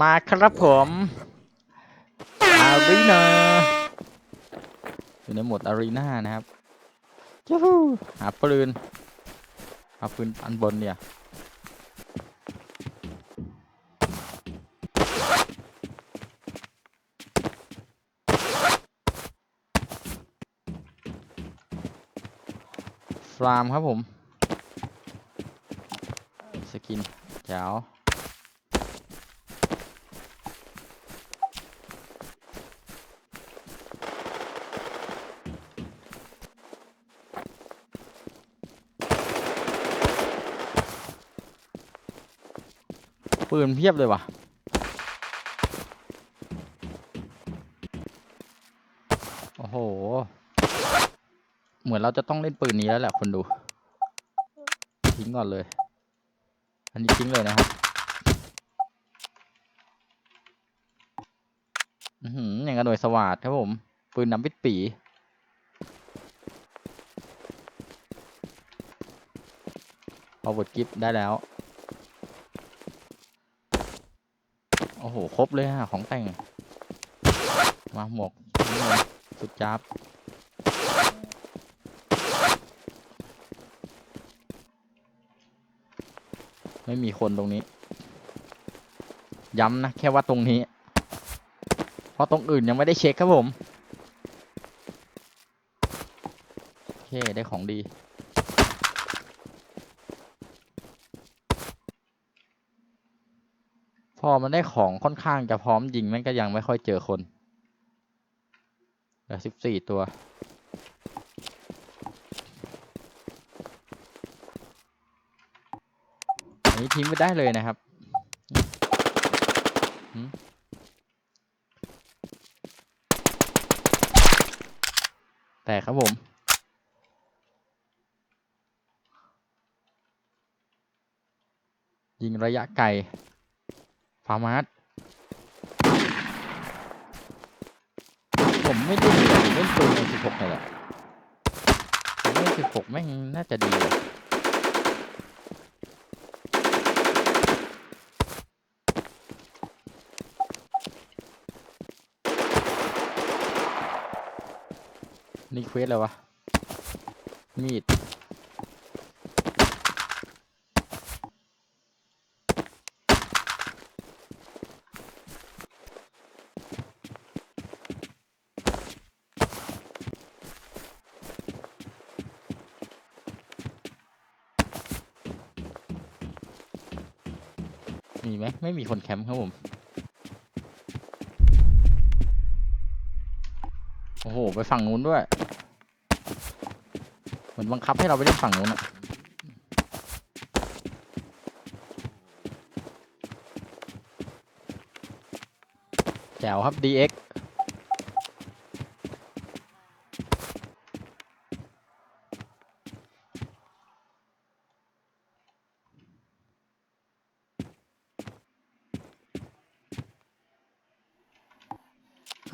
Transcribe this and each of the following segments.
มาครับผมอารีนาอยู่ในโหมดอารีนานะครับยูฮูหาปืนหาปืนอันบนเนี่ยฟาร์มครับผม สกินแจ๋ว ปืนเพียบเลยว่ะโอ้โห เหมือนเราจะต้องเล่นปืนนี้แล้วแหละคนดู ทิ้งก่อนเลย อันนี้ทิ้งเลยนะครับอือหืออย่างกระหน่วยสวัสดครับผม ปืนน้ำปิดปีพอวดกิฟได้แล้ว อ้โห ครบเลยฮะ ของแต่ง มาหมวกนี่เลยสุดจับไม่มีคนตรงนี้ ย้ำนะ แค่ว่าตรงนี้ เพราะตรงอื่นยังไม่ได้เช็คครับผม โอเค ได้ของดี อมันได้ของค่อนข้างจะพร้อมยิงมันก็ยังไม่ค่อยเจอคนเหลือสิบสี่ตัวนนี้ทิ้งไปได้เลยนะครับแต่ครับผมยิงระยะไกล ฟาร์มาร์ผมไม่ได้เหลือเล่นปืนใน16นี่แหละเล่น16แม่งน่าจะดีเลยนี่เควสอะไรวะ มีด ไหมไม่มีคนแคมป์ครับผม โอ้โห ไปฝั่งนู้นด้วย เหมือนบังคับให้เราไปเล่นฝั่งนู้นอะแจ๋วครับ DX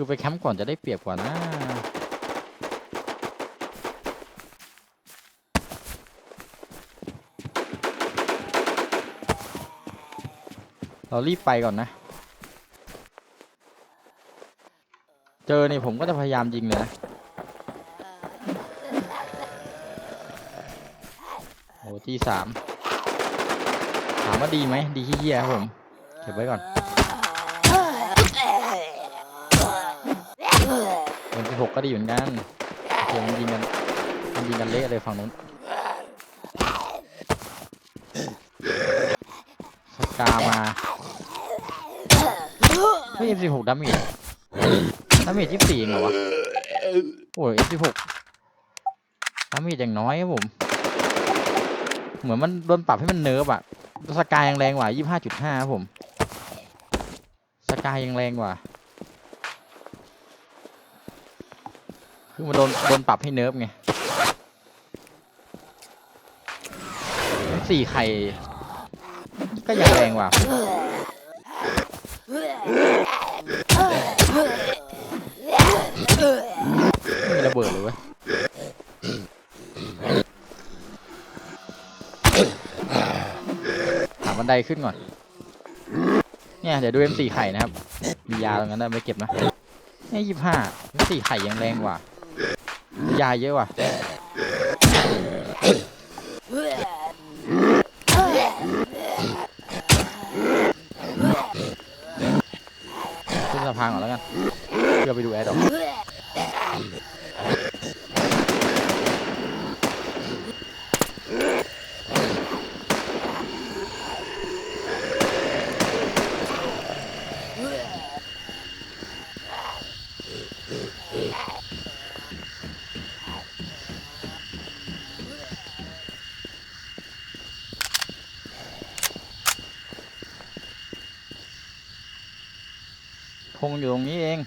คือไปแคมป์ก่อนจะได้เปรียบกว่านะเรารีบไปก่อนนะ เจอนี่ผมก็จะพยายามยิงเลยนะ โอ้ที่สาม ถามว่าดีไหม ดีขี้เหี้ยครับผม เก็บไว้ก่อน หกก็ดีเหมือนกันโอเคมันยิงกันมันยิงกันเละเลยฝั่งนู้นสกามาเฮ้ย M16 ดาเมจดาเมจ24เองเหรอวะโอ้ย M16 ดาเมจอย่างน้อยครับผม เหมือนมันโดนปรับให้มันเนิร์ฟอะสกายยังแรงกว่า25.5ครับผม สกายยังแรงกว่า คือมันโดนโดนปรับให้เนิร์ฟไงสี่ไข่ ก็ยังแรงกว่าไม่มีระเบิดเลยเว้ยหาบันไดขึ้นก่อน เนี่ยเนี่ยเดี๋ยวดู M4 ไข่นะครับ มียาตรงนั้นได้ไปเก็บนะ เนี่ยยี่ห้า M4 ไข่ยังแรงกว่า ยาเยอะว่ะขึ้นสะพานก่อนแล้วกันเพื่อไปดูแอร์ดอก ธงอยู่ตรงนี้เอง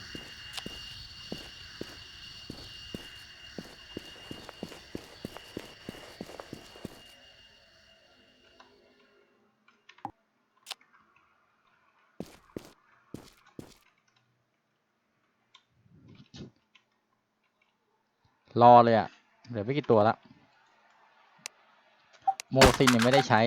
รอเลยอะ่ะเหลือไม่กี่ตัวละ โมซินยังไม่ได้ใช้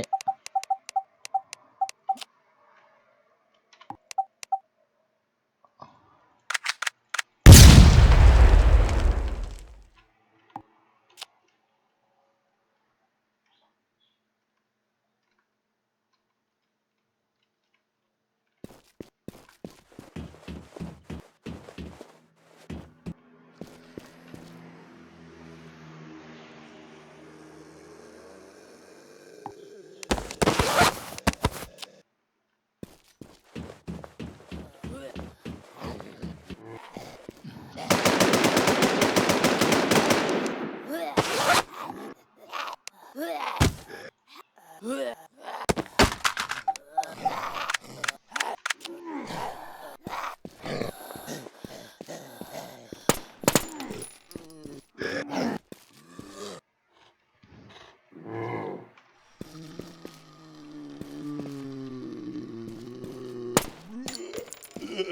เ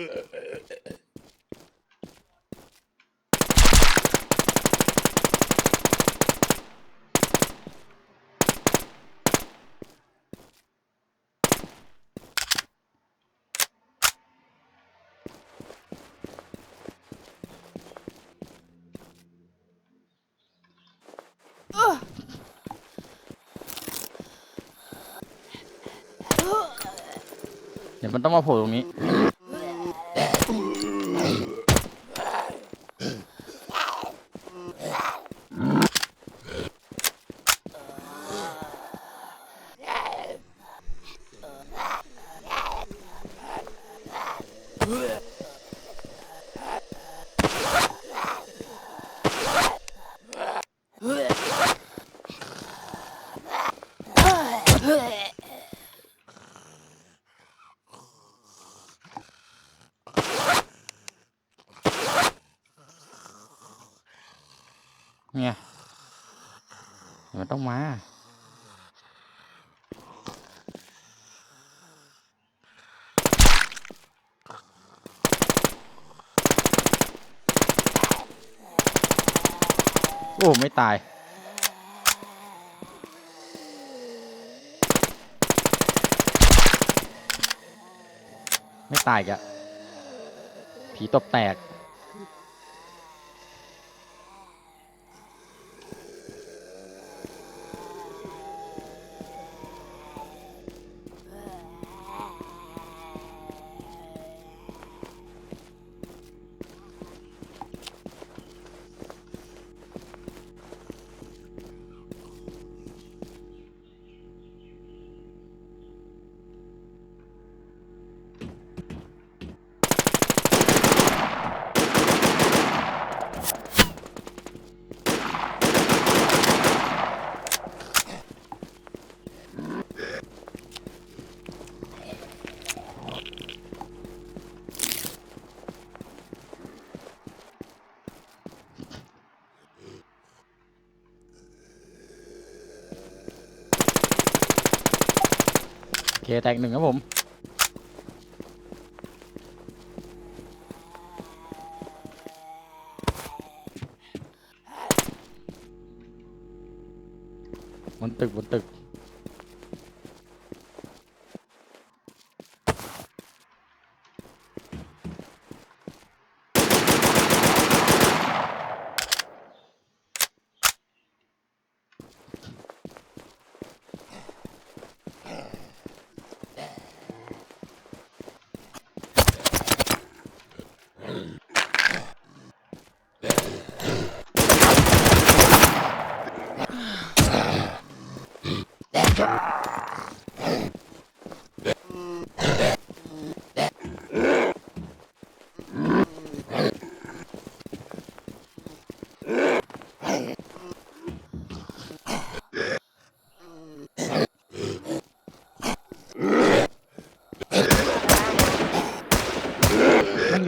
ดี๋ยวมันต้องมาโผล่ตรงนี้ เนี่ยมันต้องมาโอ้ ไม่ตาย ไม่ตายกะผีตบแตก แตกหนึ่งครับผมบนตึกบนตึก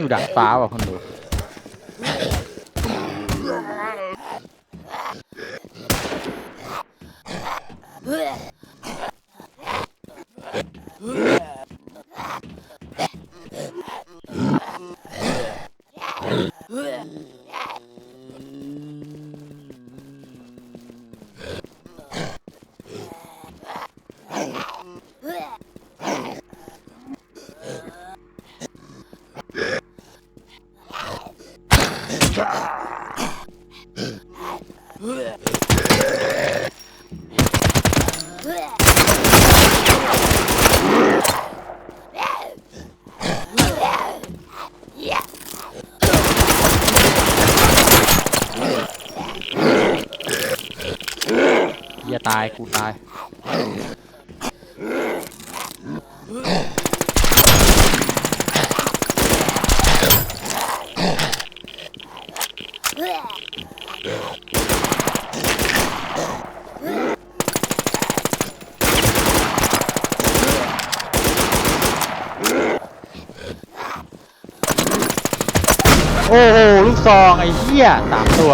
อยู่ดักฟ้าว่ะคนดู เหี้ยตายกูตาย โอ้โห ลูก ซองไอ้เหี้ยสามตัว